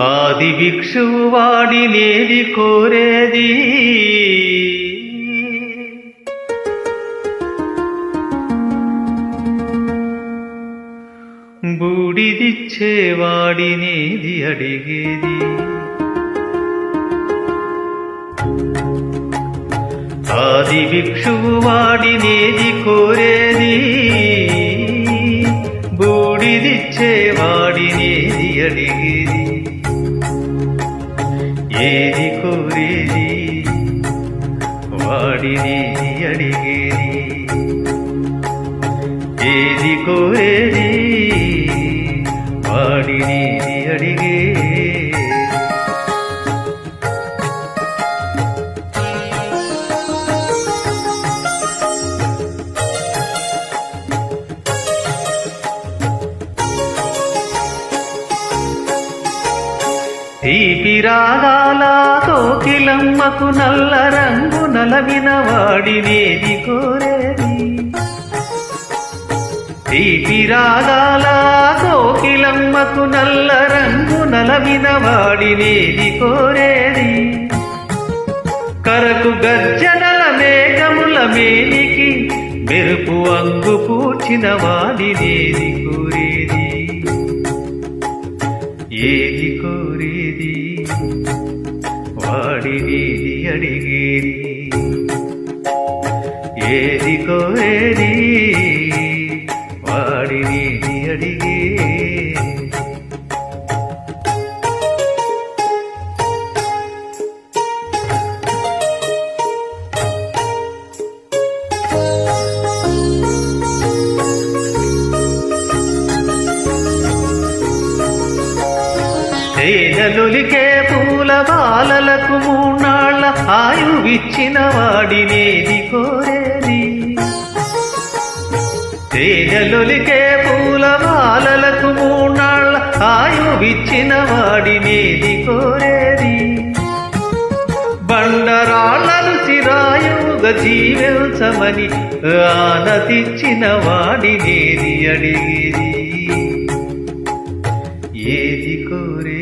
ఆది భిక్షువు వాడినేది కోరేది బూడిదిచ్చేవాడినేది అడిగేది ఆది భిక్షువు వాడినేది కోరేది ఏది కోరేది? వాడిని అడిగేది? ఏది కోరేది? వాడిని అడిగేది? తీపి రాగాలతో కిలమ్మకు నల్ల రంగు నలవిన వాడినేది కోరేది. తీపి రాగాలతో కిలమ్మకు నల్ల రంగు నలవిన వాడినేది కోరేది. కరకు గర్జనల మేఘముల మేలికి మెరుపు అంగు పూచిన వాడినేది కోరేది. ఏది కోరేది? వాడినేది అడిగేది ఏది కోరేది వాడినేది అడిగేది తేనెలులికే పూల బాలలకు మూనాళ్ళ ఆయువిచ్చిన వాడినేది కోరేది? తేనెలులికే పూల బాలలకు మూనాళ్ళ ఆయువిచ్చిన వాడినేది కోరేది? బండరాళ్ళను సిరాయుగ జీవించమని ఆనతిచ్చిన వాడినేది అడిగేది? ఏది కోరేది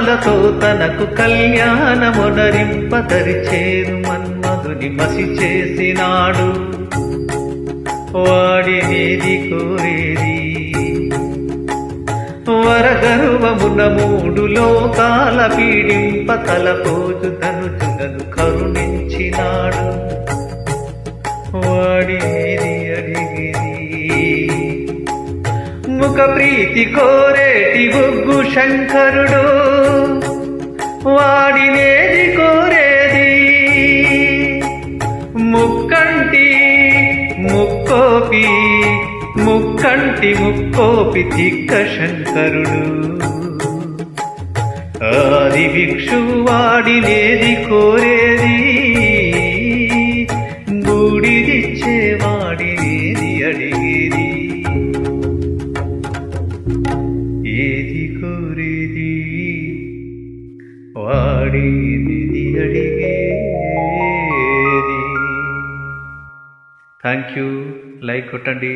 గిరిబాలతో తనకు కళ్యాణమునరింపదరి చేరు మన్మధుని మసి చేసినాడు వాడినేది కోరేది. వరగర్వమున మూడు లోకాల పీడింప తలపోజు తనుచునను కరుణించినాడు. వాడినేది అడిగిరి. ముఖ ప్రీతి కోరేటి బొగ్గు శంకరుడు. వాడినేది కోరేది. ముక్కంటి ముక్కోపి ముక్కంటి ముక్కోపి తిక్క శంకరుడు. ఆది భిక్షు వాడినేది కోరేది. బూడిదిచ్చే థ్యాంక్ యూ లైక్ కొట్టండి.